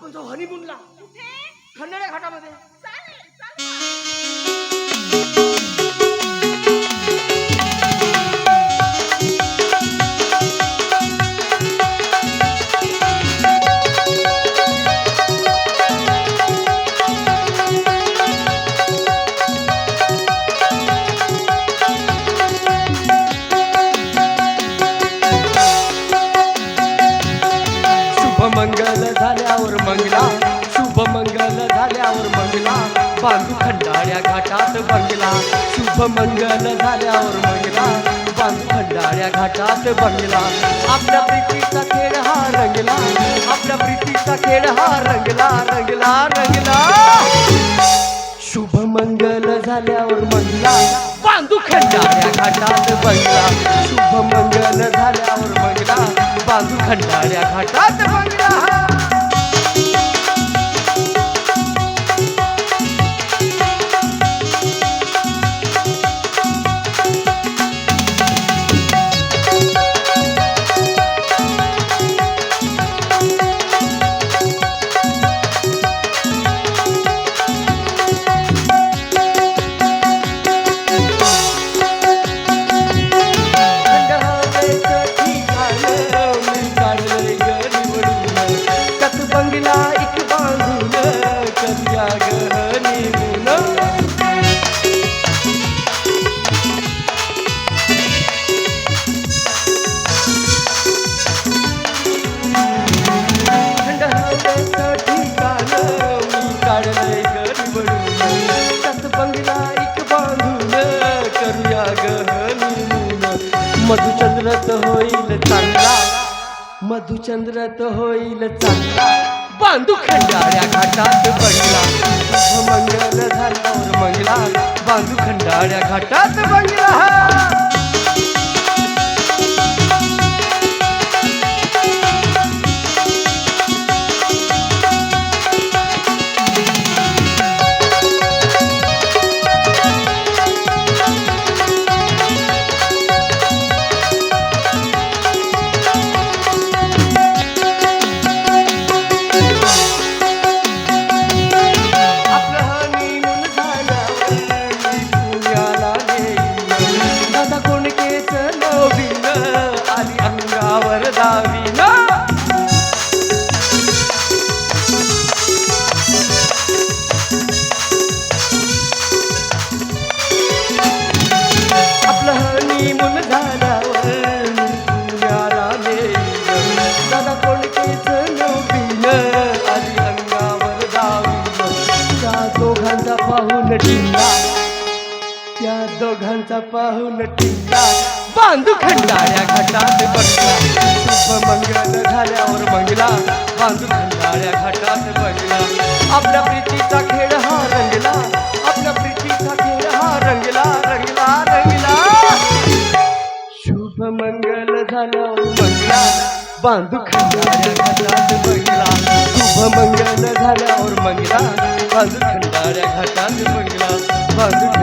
हनीमूनला कुठे? खंडाळ्या घाटामध्ये. बांधू खंडाळ्या घाटात बंगला शुभमंगल झाल्यावर मंगला बांधू खंडाळ्या घाटात बंगला आपल्या प्रीतीचा खेळ हा रंगला आपल्या प्रीतीचा खेळ हा रंगला रंगला रंगला. शुभमंगल झाल्यावर मंगला बांधू खंडाळ्या घाटात बंगला शुभमंगल झाल्यावर मंगला बांधू खंडाळ्या घाटात मधुचंद्रत होईल चांगला. मधुचंद्रत होईल चांगला. बांधू खंडाळ्या घाटात बंगला. मंगल झाल्यावर मंगला. बांधू खंडाळ्या घाटात बंगला. दोघांचा पाहून टिंगा. बांधू खंडाळ्या घाटात बसला. शुभ मंगल झाल्यावर मंगला बांधू खंडाळ्या घाटात बसला. आपल्या प्रीतीचा खेळ हा रंगला. आपल्या प्रीतीचा खेळ हा रंगला रंगला रंगला. शुभ मंगल झाल्यावर मंगला बांधू खंडाळ्या घाटात बंगला शुभ मंगल झाल्यावर मंगला बांधू खंडाळ्या घाटात बंगला बांधू